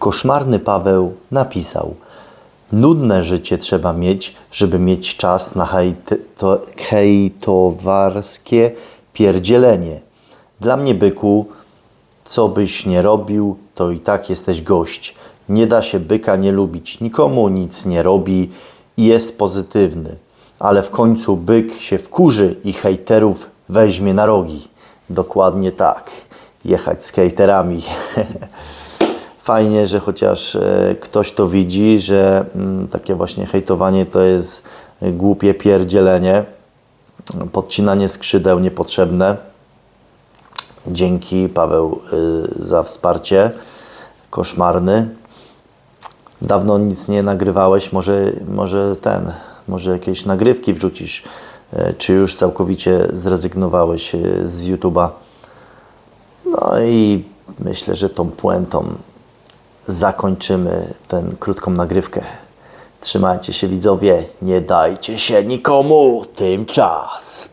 Koszmarny Paweł napisał: Nudne życie trzeba mieć, żeby mieć czas na hejt- to- hejtowarskie pierdzielenie. Dla mnie, byku, co byś nie robił, to i tak jesteś gość. Nie da się byka nie lubić. Nikomu nic nie robi i jest pozytywny. Ale w końcu byk się wkurzy i hejterów weźmie na rogi. Dokładnie tak. Jechać z hejterami. Fajnie, że chociaż e, ktoś to widzi, że mm, takie właśnie hejtowanie to jest e, głupie pierdzielenie, podcinanie skrzydeł niepotrzebne. Dzięki Paweł y, za wsparcie. Koszmarny. Dawno nic nie nagrywałeś, może, może ten, może jakieś nagrywki wrzucisz, y, czy już całkowicie zrezygnowałeś z YouTube'a. No i myślę, że tą puentą zakończymy tę krótką nagrywkę. Trzymajcie się widzowie, nie dajcie się nikomu, tym czas.